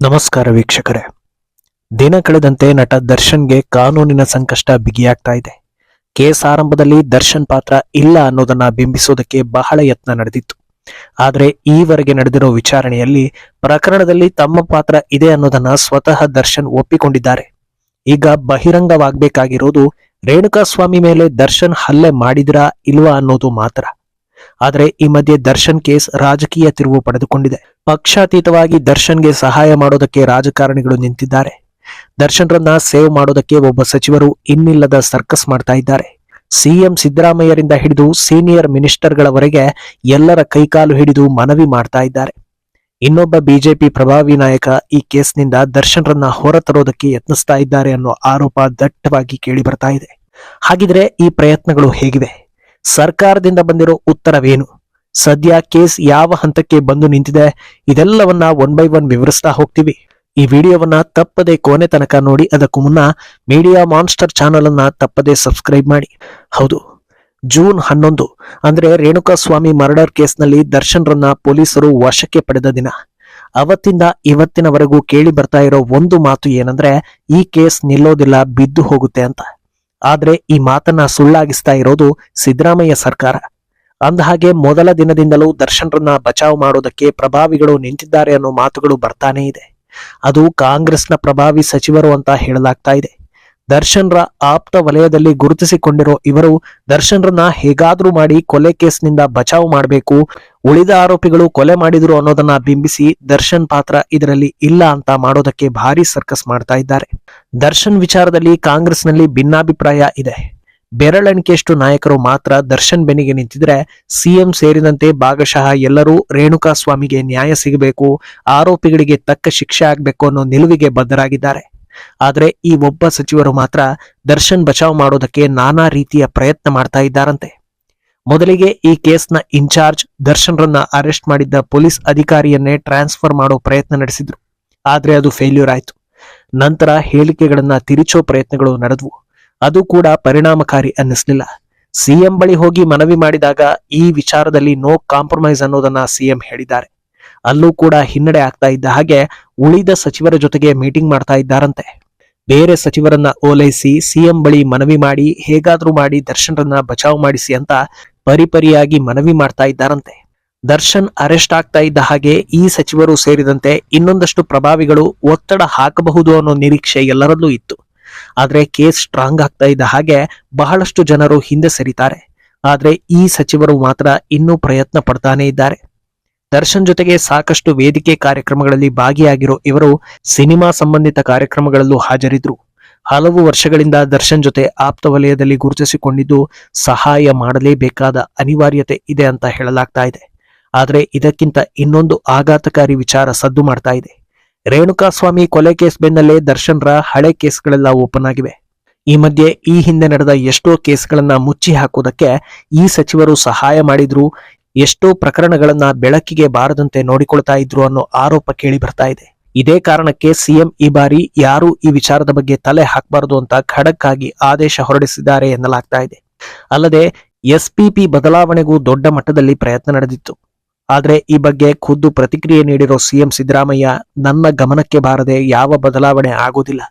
ನಮಸ್ಕಾರ ವೀಕ್ಷಕರೇ. ದಿನ ಕಳೆದಂತೆ ನಟ ದರ್ಶನ್ಗೆ ಕಾನೂನಿನ ಸಂಕಷ್ಟ ಬಿಗಿಯಾಗ್ತಾ ಇದೆ. ಕೇಸ್ ಆರಂಭದಲ್ಲಿ ದರ್ಶನ್ ಪಾತ್ರ ಇಲ್ಲ ಅನ್ನೋದನ್ನ ಬಿಂಬಿಸೋದಕ್ಕೆ ಬಹಳ ಯತ್ನ ನಡೆದಿತ್ತು. ಆದರೆ ಈವರೆಗೆ ನಡೆದಿರೋ ವಿಚಾರಣೆಯಲ್ಲಿ ಪ್ರಕರಣದಲ್ಲಿ ತಮ್ಮ ಪಾತ್ರ ಇದೆ ಅನ್ನೋದನ್ನ ಸ್ವತಃ ದರ್ಶನ್ ಒಪ್ಪಿಕೊಂಡಿದ್ದಾರೆ. ಈಗ ಬಹಿರಂಗವಾಗಬೇಕಾಗಿರೋದು ರೇಣುಕಾಸ್ವಾಮಿ ಮೇಲೆ ದರ್ಶನ್ ಹಲ್ಲೆ ಮಾಡಿದ್ರಾ ಇಲ್ವಾ ಅನ್ನೋದು ಮಾತ್ರ. ಆದರೆ ಈ ಮಧ್ಯೆ ದರ್ಶನ್ ಕೇಸ್ ರಾಜಕೀಯ ತಿರುವು ಪಡೆದುಕೊಂಡಿದೆ. ಪಕ್ಷಾತೀತವಾಗಿ ದರ್ಶನ್ಗೆ ಸಹಾಯ ಮಾಡೋದಕ್ಕೆ ರಾಜಕಾರಣಿಗಳು ನಿಂತಿದ್ದಾರೆ. ದರ್ಶನ್ರನ್ನ ಸೇವ್ ಮಾಡೋದಕ್ಕೆ ಒಬ್ಬ ಸಚಿವರು ಇನ್ನಿಲ್ಲದ ಸರ್ಕಸ್ ಮಾಡ್ತಾ ಇದ್ದಾರೆ. ಸಿಎಂ ಸಿದ್ದರಾಮಯ್ಯರಿಂದ ಹಿಡಿದು ಸೀನಿಯರ್ ಮಿನಿಸ್ಟರ್ಗಳವರೆಗೆ ಎಲ್ಲರ ಕೈಕಾಲು ಹಿಡಿದು ಮನವಿ ಮಾಡ್ತಾ ಇದ್ದಾರೆ. ಇನ್ನೊಬ್ಬ ಬಿಜೆಪಿ ಪ್ರಭಾವಿ ನಾಯಕ ಈ ಕೇಸ್ನಿಂದ ದರ್ಶನ್ರನ್ನ ಹೊರತರೋದಕ್ಕೆ ಯತ್ನಿಸ್ತಾ ಇದ್ದಾರೆ ಅನ್ನೋ ಆರೋಪ ದಟ್ಟವಾಗಿ ಕೇಳಿ ಬರ್ತಾ ಇದೆ. ಹಾಗಿದ್ರೆ ಈ ಪ್ರಯತ್ನಗಳು ಹೇಗಿವೆ? ಸರ್ಕಾರದಿಂದ ಬಂದಿರೋ ಉತ್ತರವೇನು? ಸದ್ಯ ಕೇಸ್ ಯಾವ ಹಂತಕ್ಕೆ ಬಂದು ನಿಂತಿದೆ? ಇದೆಲ್ಲವನ್ನ ಒನ್ ಬೈ ಒನ್ ವಿವರಿಸ್ತಾ ಹೋಗ್ತೀವಿ. ಈ ವಿಡಿಯೋವನ್ನ ತಪ್ಪದೆ ಕೊನೆ ತನಕ ನೋಡಿ, ಅದಕ್ಕೂ ಮುನ್ನ ಮೀಡಿಯಾ ಮಾನ್ಸ್ಟರ್ ಚಾನಲ್ ಅನ್ನ ತಪ್ಪದೆ ಸಬ್ಸ್ಕ್ರೈಬ್ ಮಾಡಿ. ಹೌದು, ಜೂನ್ ಹನ್ನೊಂದು, ಅಂದ್ರೆ ರೇಣುಕಾಸ್ವಾಮಿ ಮರ್ಡರ್ ಕೇಸ್ನಲ್ಲಿ ದರ್ಶನ್ರನ್ನ ಪೊಲೀಸರು ವಶಕ್ಕೆ ಪಡೆದ ದಿನ. ಅವತ್ತಿಂದ ಇವತ್ತಿನವರೆಗೂ ಕೇಳಿ ಬರ್ತಾ ಇರೋ ಒಂದು ಮಾತು ಏನಂದ್ರೆ, ಈ ಕೇಸ್ ನಿಲ್ಲೋದಿಲ್ಲ, ಬಿದ್ದು ಹೋಗುತ್ತೆ ಅಂತ. ಆದ್ರೆ ಈ ಮಾತನ್ನ ಸುಳ್ಳಾಗಿಸ್ತಾ ಇರೋದು ಸಿದ್ದರಾಮಯ್ಯ ಸರ್ಕಾರ. ಅಂದಹಾಗೆ ಮೊದಲ ದಿನದಿಂದಲೂ ದರ್ಶನ್ರನ್ನ ಬಚಾವ್ ಮಾಡೋದಕ್ಕೆ ಪ್ರಭಾವಿಗಳು ನಿಂತಿದ್ದಾರೆ ಅನ್ನೋ ಮಾತುಗಳು ಬರ್ತಾನೆ ಇದೆ. ಅದು ಕಾಂಗ್ರೆಸ್ನ ಪ್ರಭಾವಿ ಸಚಿವರು ಅಂತ ಹೇಳಲಾಗ್ತಾ ಇದೆ. ದರ್ಶನ್ರ ಆಪ್ತ ವಲಯದಲ್ಲಿ ಗುರುತಿಸಿಕೊಂಡಿರೋ ಇವರು ದರ್ಶನ್ರನ್ನ ಹೇಗಾದ್ರೂ ಮಾಡಿ ಕೊಲೆ ಕೇಸ್ನಿಂದ ಬಚಾವ್ ಮಾಡಬೇಕು, ಉಳಿದ ಆರೋಪಿಗಳು ಕೊಲೆ ಮಾಡಿದ್ರು ಅನ್ನೋದನ್ನ ಬಿಂಬಿಸಿ ದರ್ಶನ್ ಪಾತ್ರ ಇದರಲ್ಲಿ ಇಲ್ಲ ಅಂತ ಮಾಡೋದಕ್ಕೆ ಭಾರಿ ಸರ್ಕಸ್ ಮಾಡ್ತಾ ಇದ್ದಾರೆ. ದರ್ಶನ್ ವಿಚಾರದಲ್ಲಿ ಕಾಂಗ್ರೆಸ್ನಲ್ಲಿ ಭಿನ್ನಾಭಿಪ್ರಾಯ ಇದೆ. ಬೆರಳೆಣಿಕೆಯಷ್ಟು ನಾಯಕರು ಮಾತ್ರ ದರ್ಶನ್ ಬೆನ್ನಿಗೆ ನಿಂತಿದ್ರೆ ಸಿಎಂ ಸೇರಿದಂತೆ ಭಾಗಶಃ ಎಲ್ಲರೂ ರೇಣುಕಾ ಸ್ವಾಮಿಗೆ ನ್ಯಾಯ ಸಿಗಬೇಕು, ಆರೋಪಿಗಳಿಗೆ ತಕ್ಕ ಶಿಕ್ಷೆ ಆಗಬೇಕು ಅನ್ನೋ ನಿಲುವಿಗೆ ಬದ್ಧರಾಗಿದ್ದಾರೆ. ಆದ್ರೆ ಈ ಒಬ್ಬ ಸಚಿವರು ಮಾತ್ರ ದರ್ಶನ್ ಬಚಾವ್ ಮಾಡೋದಕ್ಕೆ ನಾನಾ ರೀತಿಯ ಪ್ರಯತ್ನ ಮಾಡ್ತಾ ಇದ್ದಾರಂತೆ. ಮೊದಲಿಗೆ ಈ ಕೇಸ್ನ ಇನ್ಚಾರ್ಜ್ ದರ್ಶನ್ರನ್ನ ಅರೆಸ್ಟ್ ಮಾಡಿದ್ದ ಪೊಲೀಸ್ ಅಧಿಕಾರಿಯನ್ನೇ ಟ್ರಾನ್ಸ್ಫರ್ ಮಾಡೋ ಪ್ರಯತ್ನ ನಡೆಸಿದ್ರು. ಆದರೆ ಅದು ಫೇಲ್ಯೂರ್ ಆಯ್ತು. ನಂತರ ಹೇಳಿಕೆಗಳನ್ನ ತಿರುಚೋ ಪ್ರಯತ್ನಗಳು ನಡೆದವು. ಅದು ಕೂಡ ಪರಿಣಾಮಕಾರಿ ಅನ್ನಿಸ್ಲಿಲ್ಲ. ಸಿಎಂ ಬಳಿ ಹೋಗಿ ಮನವಿ ಮಾಡಿದಾಗ ಈ ವಿಚಾರದಲ್ಲಿ ನೋ ಕಾಂಪ್ರಮೈಸ್ ಅನ್ನೋದನ್ನ ಸಿಎಂ ಹೇಳಿದ್ದಾರೆ. ಅಲ್ಲೂ ಕೂಡ ಹಿನ್ನಡೆ ಆಗ್ತಾ ಇದ್ದ ಹಾಗೆ ಉಳಿದ ಸಚಿವರ ಜೊತೆಗೆ ಮೀಟಿಂಗ್ ಮಾಡ್ತಾ ಇದ್ದಾರಂತೆ. ಬೇರೆ ಸಚಿವರನ್ನ ಓಲೈಸಿ ಸಿಎಂ ಬಳಿ ಮನವಿ ಮಾಡಿ, ಹೇಗಾದ್ರೂ ಮಾಡಿ ದರ್ಶನ್ರನ್ನ ಬಚಾವ್ ಮಾಡಿಸಿ ಅಂತ ಪರಿಪರಿಯಾಗಿ ಮನವಿ ಮಾಡ್ತಾ ಇದ್ದಾರಂತೆ. ದರ್ಶನ್ ಅರೆಸ್ಟ್ ಆಗ್ತಾ ಇದ್ದ ಹಾಗೆ ಈ ಸಚಿವರು ಸೇರಿದಂತೆ ಇನ್ನೊಂದಷ್ಟು ಪ್ರಭಾವಿಗಳು ಒತ್ತಡ ಹಾಕಬಹುದು ಅನ್ನೋ ನಿರೀಕ್ಷೆ ಎಲ್ಲರಲ್ಲೂ ಇತ್ತು. ಆದ್ರೆ ಕೇಸ್ ಸ್ಟ್ರಾಂಗ್ ಆಗ್ತಾ ಇದ್ದ ಹಾಗೆ ಬಹಳಷ್ಟು ಜನರು ಹಿಂದೆ ಸರಿತಾರೆ. ಆದ್ರೆ ಈ ಸಚಿವರು ಮಾತ್ರ ಇನ್ನೂ ಪ್ರಯತ್ನ ಪಡ್ತಾನೆ ಇದ್ದಾರೆ. ದರ್ಶನ್ ಜೊತೆಗೆ ಸಾಕಷ್ಟು ವೇದಿಕೆ ಕಾರ್ಯಕ್ರಮಗಳಲ್ಲಿ ಭಾಗಿಯಾಗಿರೋ ಇವರು ಸಿನಿಮಾ ಸಂಬಂಧಿತ ಕಾರ್ಯಕ್ರಮಗಳಲ್ಲೂ ಹಾಜರಿದ್ರು. ಹಲವು ವರ್ಷಗಳಿಂದ ದರ್ಶನ್ ಜೊತೆ ಆಪ್ತ ವಲಯದಲ್ಲಿ ಗುರುತಿಸಿಕೊಂಡಿದ್ದು ಸಹಾಯ ಮಾಡಲೇಬೇಕಾದ ಅನಿವಾರ್ಯತೆ ಇದೆ ಅಂತ ಹೇಳಲಾಗ್ತಾ ಇದೆ. ಆದರೆ ಇದಕ್ಕಿಂತ ಇನ್ನೊಂದು ಆಘಾತಕಾರಿ ವಿಚಾರ ಸದ್ದು ಮಾಡ್ತಾ ಇದೆ. ರೇಣುಕಾಸ್ವಾಮಿ ಕೊಲೆ ಕೇಸ್ ಬೆನ್ನಲ್ಲೇ ದರ್ಶನ್ರ ಹಳೆ ಕೇಸ್ಗಳೆಲ್ಲ ಓಪನ್ ಆಗಿವೆ. ಈ ಮಧ್ಯೆ ಈ ಹಿಂದೆ ನಡೆದ ಎಷ್ಟೋ ಕೇಸ್ಗಳನ್ನ ಮುಚ್ಚಿ ಹಾಕೋದಕ್ಕೆ ಈ ಸಚಿವರು ಸಹಾಯ ಮಾಡಿದ್ರು ಎಷ್ಟೋ ಪ್ರಕರಣಗಳನ್ನ ಬೆಳಕಿಗೆ ಬಾರದಂತೆ ನೋಡಿಕೊಳ್ತಾ ಇದ್ರು ಅನ್ನೋ ಆರೋಪ ಕೇಳಿ ಬರ್ತಾ ಇದೆ. ಇದೇ ಕಾರಣಕ್ಕೆ ಸಿಎಂ ಈ ಬಾರಿ ಯಾರು ಈ ವಿಚಾರದ ಬಗ್ಗೆ ತಲೆ ಹಾಕಬಾರದು ಅಂತ ಖಡಕ್ ಆಗಿ ಆದೇಶ ಹೊರಡಿಸಿದ್ದಾರೆ ಎನ್ನಲಾಗ್ತಾ ಇದೆ. ಅಲ್ಲದೆ ಎಸ್ಪಿಪಿ ಬದಲಾವಣೆಗೂ ದೊಡ್ಡ ಮಟ್ಟದಲ್ಲಿ ಪ್ರಯತ್ನ ನಡೆದಿತ್ತು. ಆದರೆ ಈ ಬಗ್ಗೆ ಖುದ್ದು ಪ್ರತಿಕ್ರಿಯೆ ನೀಡಿರೋ ಸಿಎಂ ಸಿದ್ದರಾಮಯ್ಯ ನನ್ನ ಗಮನಕ್ಕೆ ಬಾರದೆ ಯಾವ ಬದಲಾವಣೆ ಆಗೋದಿಲ್ಲ.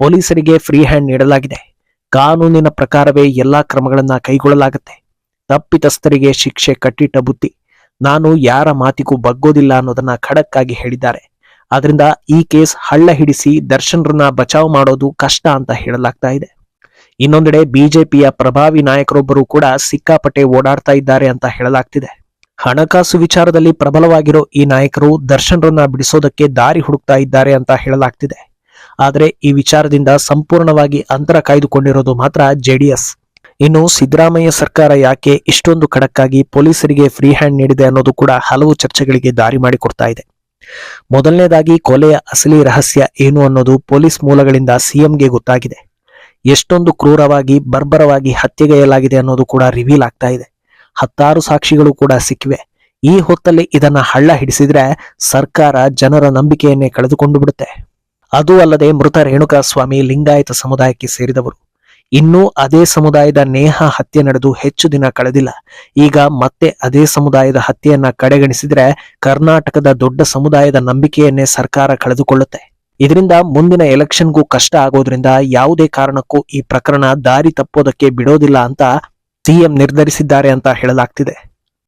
ಪೊಲೀಸರಿಗೆ ಫ್ರೀ ಹ್ಯಾಂಡ್ ನೀಡಲಾಗಿದೆ. ಕಾನೂನಿನ ಪ್ರಕಾರವೇ ಎಲ್ಲಾ ಕ್ರಮಗಳನ್ನ ಕೈಗೊಳ್ಳಲಾಗುತ್ತೆ. ತಪ್ಪಿತಸ್ಥರಿಗೆ ಶಿಕ್ಷೆ ಕಟ್ಟಿಟ್ಟ ಬುತ್ತಿ ನಾನು ಯಾರ ಮಾತಿಗೂ ಬಗ್ಗೋದಿಲ್ಲ ಅನ್ನೋದನ್ನ ಖಡಕ್ಕಾಗಿ ಹೇಳಿದ್ದಾರೆ. ಆದ್ರಿಂದ ಈ ಕೇಸ್ ಹಳ್ಳ ಹಿಡಿಸಿ ದರ್ಶನ್ರನ್ನ ಬಚಾವ್ ಮಾಡೋದು ಕಷ್ಟ ಅಂತ ಹೇಳಲಾಗ್ತಾ ಇದೆ. ಇನ್ನೊಂದೆಡೆ ಬಿಜೆಪಿಯ ಪ್ರಭಾವಿ ನಾಯಕರೊಬ್ಬರು ಕೂಡ ಸಿಕ್ಕಾಪಟ್ಟೆ ಓಡಾಡ್ತಾ ಇದ್ದಾರೆ ಅಂತ ಹೇಳಲಾಗ್ತಿದೆ. ಹಣಕಾಸು ವಿಚಾರದಲ್ಲಿ ಪ್ರಬಲವಾಗಿರೋ ಈ ನಾಯಕರು ದರ್ಶನ್ರನ್ನ ಬಿಡಿಸೋದಕ್ಕೆ ದಾರಿ ಹುಡುಕ್ತಾ ಇದ್ದಾರೆ ಅಂತ ಹೇಳಲಾಗ್ತಿದೆ. ಆದರೆ ಈ ವಿಚಾರದಿಂದ ಸಂಪೂರ್ಣವಾಗಿ ಅಂತರ ಕಾಯ್ದುಕೊಂಡಿರೋದು ಮಾತ್ರ ಜೆಡಿಎಸ್ ಇನ್ನು ಸಿದ್ದರಾಮಯ್ಯ ಸರ್ಕಾರ ಯಾಕೆ ಇಷ್ಟೊಂದು ಖಡಕ್ಕಾಗಿ ಪೊಲೀಸರಿಗೆ ಫ್ರೀ ಹ್ಯಾಂಡ್ ನೀಡಿದೆ ಅನ್ನೋದು ಕೂಡ ಹಲವು ಚರ್ಚೆಗಳಿಗೆ ದಾರಿ ಮಾಡಿಕೊಡ್ತಾ ಇದೆ. ಮೊದಲನೇದಾಗಿ ಕೊಲೆಯ ಅಸಲಿ ರಹಸ್ಯ ಏನು ಅನ್ನೋದು ಪೊಲೀಸ್ ಮೂಲಗಳಿಂದ ಸಿಎಂಗೆ ಗೊತ್ತಾಗಿದೆ. ಎಷ್ಟೊಂದು ಕ್ರೂರವಾಗಿ, ಬರ್ಬರವಾಗಿ ಹತ್ಯೆಗೈಯಲಾಗಿದೆ ಅನ್ನೋದು ಕೂಡ ರಿವೀಲ್ ಆಗ್ತಾ ಇದೆ. ಹತ್ತಾರು ಸಾಕ್ಷಿಗಳು ಕೂಡ ಸಿಕ್ಕಿವೆ. ಈ ಹೊತ್ತಲ್ಲಿ ಇದನ್ನ ಹಳ್ಳ ಹಿಡಿಸಿದ್ರೆ ಸರ್ಕಾರ ಜನರ ನಂಬಿಕೆಯನ್ನೇ ಕಳೆದುಕೊಂಡು ಬಿಡುತ್ತೆ. ಅದು ಅಲ್ಲದೆ ಮೃತ ರೇಣುಕಾಸ್ವಾಮಿ ಲಿಂಗಾಯತ ಸಮುದಾಯಕ್ಕೆ ಸೇರಿದವರು. ಇನ್ನೂ ಅದೇ ಸಮುದಾಯದ ನೇಹ ಹತ್ಯೆ ನಡೆದು ಹೆಚ್ಚು ದಿನ ಕಳೆದಿಲ್ಲ. ಈಗ ಮತ್ತೆ ಅದೇ ಸಮುದಾಯದ ಹತ್ಯೆಯನ್ನ ಕಡೆಗಣಿಸಿದ್ರೆ ಕರ್ನಾಟಕದ ದೊಡ್ಡ ಸಮುದಾಯದ ನಂಬಿಕೆಯನ್ನೇ ಸರ್ಕಾರ ಕಳೆದುಕೊಳ್ಳುತ್ತೆ. ಇದರಿಂದ ಮುಂದಿನ ಎಲೆಕ್ಷನ್ಗೂ ಕಷ್ಟ ಆಗೋದ್ರಿಂದ ಯಾವುದೇ ಕಾರಣಕ್ಕೂ ಈ ಪ್ರಕರಣ ದಾರಿ ತಪ್ಪೋದಕ್ಕೆ ಬಿಡೋದಿಲ್ಲ ಅಂತ ಸಿಎಂ ನಿರ್ಧರಿಸಿದ್ದಾರೆ ಅಂತ ಹೇಳಲಾಗ್ತಿದೆ.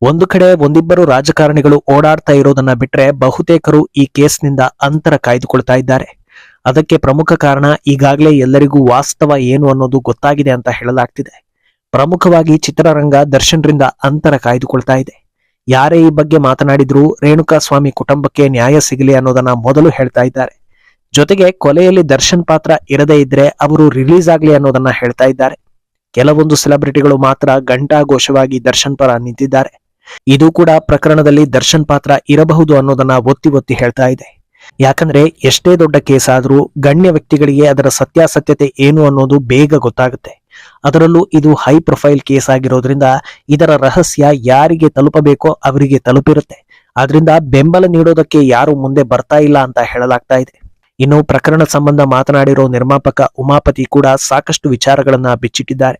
ಒಂದು ಕಡೆ ಒಂದಿಬ್ಬರು ರಾಜಕಾರಣಿಗಳು ಓಡಾಡ್ತಾ ಇರೋದನ್ನ ಬಿಟ್ರೆ ಬಹುತೇಕರು ಈ ಕೇಸ್ನಿಂದ ಅಂತರ ಕಾಯ್ದುಕೊಳ್ತಾ ಇದ್ದಾರೆ. ಅದಕ್ಕೆ ಪ್ರಮುಖ ಕಾರಣ ಈಗಾಗಲೇ ಎಲ್ಲರಿಗೂ ವಾಸ್ತವ ಏನು ಅನ್ನೋದು ಗೊತ್ತಾಗಿದೆ ಅಂತ ಹೇಳಲಾಗ್ತಿದೆ. ಪ್ರಮುಖವಾಗಿ ಚಿತ್ರರಂಗ ದರ್ಶನ್ರಿಂದ ಅಂತರ ಕಾಯ್ದುಕೊಳ್ತಾ ಇದೆ. ಯಾರೇ ಈ ಬಗ್ಗೆ ಮಾತನಾಡಿದ್ರೂ ರೇಣುಕಾ ಸ್ವಾಮಿ ಕುಟುಂಬಕ್ಕೆ ನ್ಯಾಯ ಸಿಗಲಿ ಅನ್ನೋದನ್ನ ಮೊದಲು ಹೇಳ್ತಾ ಇದ್ದಾರೆ. ಜೊತೆಗೆ ಕೊಲೆಯಲ್ಲಿ ದರ್ಶನ್ ಪಾತ್ರ ಇರದೇ ಇದ್ರೆ ಅವರು ರಿಲೀಸ್ ಆಗಲಿ ಅನ್ನೋದನ್ನ ಹೇಳ್ತಾ ಇದ್ದಾರೆ. ಕೆಲವೊಂದು ಸೆಲೆಬ್ರಿಟಿಗಳು ಮಾತ್ರ ಘಂಟಾಘೋಷವಾಗಿ ದರ್ಶನ್ ಪರ ನಿಂತಿದ್ದಾರೆ. ಇದು ಕೂಡ ಪ್ರಕರಣದಲ್ಲಿ ದರ್ಶನ್ ಪಾತ್ರ ಇರಬಹುದು ಅನ್ನೋದನ್ನ ಒತ್ತಿ ಒತ್ತಿ ಹೇಳ್ತಾ ಇದೆ. ಯಾಕಂದ್ರೆ ಎಷ್ಟೇ ದೊಡ್ಡ ಕೇಸ್ ಆದರೂ ಗಣ್ಯ ವ್ಯಕ್ತಿಗಳಿಗೆ ಅದರ ಸತ್ಯಾಸತ್ಯತೆ ಏನು ಅನ್ನೋದು ಬೇಗ ಗೊತ್ತಾಗುತ್ತೆ. ಅದರಲ್ಲೂ ಇದು ಹೈ ಪ್ರೊಫೈಲ್ ಕೇಸ್ ಆಗಿರೋದ್ರಿಂದ ಇದರ ರಹಸ್ಯ ಯಾರಿಗೆ ತಲುಪಬೇಕೋ ಅವರಿಗೆ ತಲುಪಿರುತ್ತೆ. ಆದ್ರಿಂದ ಬೆಂಬಲ ನೀಡೋದಕ್ಕೆ ಯಾರು ಮುಂದೆ ಬರ್ತಾ ಇಲ್ಲ ಅಂತ ಹೇಳಲಾಗ್ತಾ ಇದೆ. ಇನ್ನು ಪ್ರಕರಣ ಸಂಬಂಧ ಮಾತನಾಡಿರೋ ನಿರ್ಮಾಪಕ ಉಮಾಪತಿ ಕೂಡ ಸಾಕಷ್ಟು ವಿಚಾರಗಳನ್ನ ಬಿಚ್ಚಿಟ್ಟಿದ್ದಾರೆ.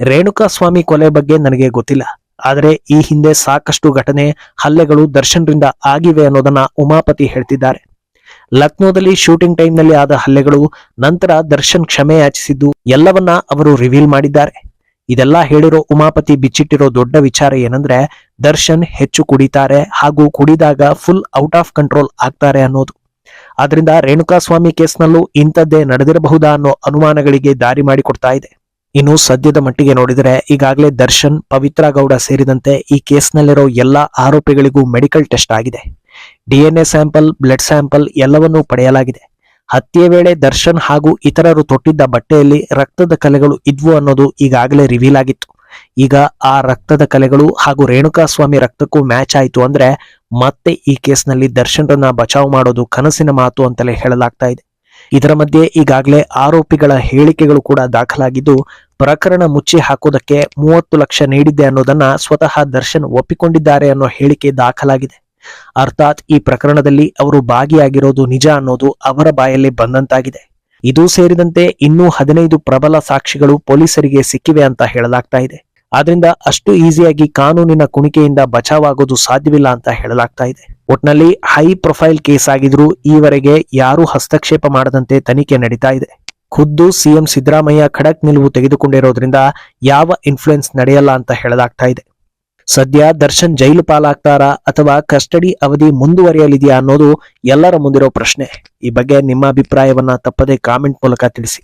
ರೇಣುಕಾ ಸ್ವಾಮಿ ಕೊಲೆ ಬಗ್ಗೆ ನನಗೆ ಗೊತ್ತಿಲ್ಲ. ಆದರೆ ಈ ಹಿಂದೆ ಸಾಕಷ್ಟು ಘಟನೆ, ಹಲ್ಲೆಗಳು ದರ್ಶನ್ರಿಂದ ಆಗಿವೆ ಅನ್ನೋದನ್ನ ಉಮಾಪತಿ ಹೇಳ್ತಿದ್ದಾರೆ. ಲಕ್ನೋದಲ್ಲಿ ಶೂಟಿಂಗ್ ಟೈಮ್ನಲ್ಲಿ ಆದ ಹಲ್ಲೆಗಳು ನಂತರ ದರ್ಶನ್ ಕ್ಷಮೆ ಯಾಚಿಸಿದ್ದು ಎಲ್ಲವನ್ನ ಅವರು ರಿವೀಲ್ ಮಾಡಿದ್ದಾರೆ. ಇದೆಲ್ಲ ಹೇಳಿರೋ ಉಮಾಪತಿ ಬಿಚ್ಚಿಟ್ಟಿರೋ ದೊಡ್ಡ ವಿಚಾರ ಏನಂದ್ರೆ ದರ್ಶನ್ ಹೆಚ್ಚು ಕುಡಿತಾರೆ ಹಾಗೂ ಕುಡಿದಾಗ ಫುಲ್ ಔಟ್ ಆಫ್ ಕಂಟ್ರೋಲ್ ಆಗ್ತಾರೆ ಅನ್ನೋದು. ಆದ್ರಿಂದ ರೇಣುಕಾಸ್ವಾಮಿ ಕೇಸ್ನಲ್ಲೂ ಇಂಥದ್ದೇ ನಡೆದಿರಬಹುದಾ ಅನ್ನೋ ಅನುಮಾನಗಳಿಗೆ ದಾರಿ ಮಾಡಿಕೊಡ್ತಾ ಇದೆ. ಇನ್ನು ಸದ್ಯದ ಮಟ್ಟಿಗೆ ನೋಡಿದರೆ ಈಗಾಗಲೇ ದರ್ಶನ್ ಪವಿತ್ರ ಗೌಡ ಸೇರಿದಂತೆ ಈ ಕೇಸ್ನಲ್ಲಿರೋ ಎಲ್ಲಾ ಆರೋಪಿಗಳಿಗೂ ಮೆಡಿಕಲ್ ಟೆಸ್ಟ್ ಆಗಿದೆ. ಡಿಎನ್ಎ ಸ್ಯಾಂಪಲ್, ಬ್ಲಡ್ ಸ್ಯಾಂಪಲ್ ಎಲ್ಲವನ್ನೂ ಪಡೆಯಲಾಗಿದೆ. ಹತ್ಯೆ ವೇಳೆ ದರ್ಶನ್ ಹಾಗೂ ಇತರರು ತೊಟ್ಟಿದ್ದ ಬಟ್ಟೆಯಲ್ಲಿ ರಕ್ತದ ಕಲೆಗಳು ಇದ್ವು ಅನ್ನೋದು ಈಗಾಗಲೇ ರಿವೀಲ್ ಆಗಿತ್ತು. ಈಗ ಆ ರಕ್ತದ ಕಲೆಗಳು ಹಾಗೂ ರೇಣುಕಾಸ್ವಾಮಿ ರಕ್ತಕ್ಕೂ ಮ್ಯಾಚ್ ಆಯಿತು ಅಂದ್ರೆ ಮತ್ತೆ ಈ ಕೇಸ್ನಲ್ಲಿ ದರ್ಶನ್ರನ್ನ ಬಚಾವ್ ಮಾಡೋದು ಕನಸಿನ ಮಾತು ಅಂತಲೇ ಹೇಳಲಾಗ್ತಾ ಇದೆ. ಇದರ ಮಧ್ಯೆ ಈಗಾಗಲೇ ಆರೋಪಿಗಳ ಹೇಳಿಕೆಗಳು ಕೂಡ ದಾಖಲಾಗಿದ್ದು, ಪ್ರಕರಣ ಮುಚ್ಚಿ ಹಾಕೋದಕ್ಕೆ ಮೂವತ್ತು ಲಕ್ಷ ನೀಡಿದ್ದೆ ಅನ್ನೋದನ್ನ ಸ್ವತಃ ದರ್ಶನ್ ಒಪ್ಪಿಕೊಂಡಿದ್ದಾರೆ ಅನ್ನೋ ಹೇಳಿಕೆ ದಾಖಲಾಗಿದೆ. ಅರ್ಥಾತ್ ಈ ಪ್ರಕರಣದಲ್ಲಿ ಅವರು ಭಾಗಿಯಾಗಿರೋದು ನಿಜ ಅನ್ನೋದು ಅವರ ಬಾಯಲ್ಲಿ ಬಂದಂತಾಗಿದೆ. ಇದು ಸೇರಿದಂತೆ ಇನ್ನೂ ಹದಿನೈದು ಪ್ರಬಲ ಸಾಕ್ಷಿಗಳು ಪೊಲೀಸರಿಗೆ ಸಿಕ್ಕಿವೆ ಅಂತ ಹೇಳಲಾಗ್ತಾ ಇದೆ. ಆದ್ರಿಂದ ಅಷ್ಟು ಈಸಿಯಾಗಿ ಕಾನೂನಿನ ಕುಣಿಕೆಯಿಂದ ಬಚಾವಾಗೋದು ಸಾಧ್ಯವಿಲ್ಲ ಅಂತ ಹೇಳಲಾಗ್ತಾ ಇದೆ. ಒಟ್ನಲ್ಲಿ ಹೈ ಪ್ರೊಫೈಲ್ ಕೇಸ್ ಆಗಿದ್ರೂ ಈವರೆಗೆ ಯಾರೂ ಹಸ್ತಕ್ಷೇಪ ಮಾಡದಂತೆ ತನಿಖೆ ನಡೀತಾ ಇದೆ. ಖುದ್ದು ಸಿಎಂ ಸಿದ್ದರಾಮಯ್ಯ ಖಡಕ್ ನಿಲುವು ತೆಗೆದುಕೊಂಡಿರೋದ್ರಿಂದ ಯಾವ ಇನ್ಫ್ಲುಯೆನ್ಸ್ ನಡೆಯಲ್ಲ ಅಂತ ಹೇಳಲಾಗ್ತಾ ಇದೆ. ಸದ್ಯ ದರ್ಶನ್ ಜೈಲು ಪಾಲಾಗ್ತಾರಾ ಅಥವಾ ಕಸ್ಟಡಿ ಅವಧಿ ಮುಂದುವರಿಯಲಿದೆಯಾ ಅನ್ನೋದು ಎಲ್ಲರ ಮುಂದಿರೋ ಪ್ರಶ್ನೆ. ಈ ಬಗ್ಗೆ ನಿಮ್ಮ ಅಭಿಪ್ರಾಯವನ್ನ ತಪ್ಪದೆ ಕಾಮೆಂಟ್ ಮೂಲಕ ತಿಳಿಸಿ.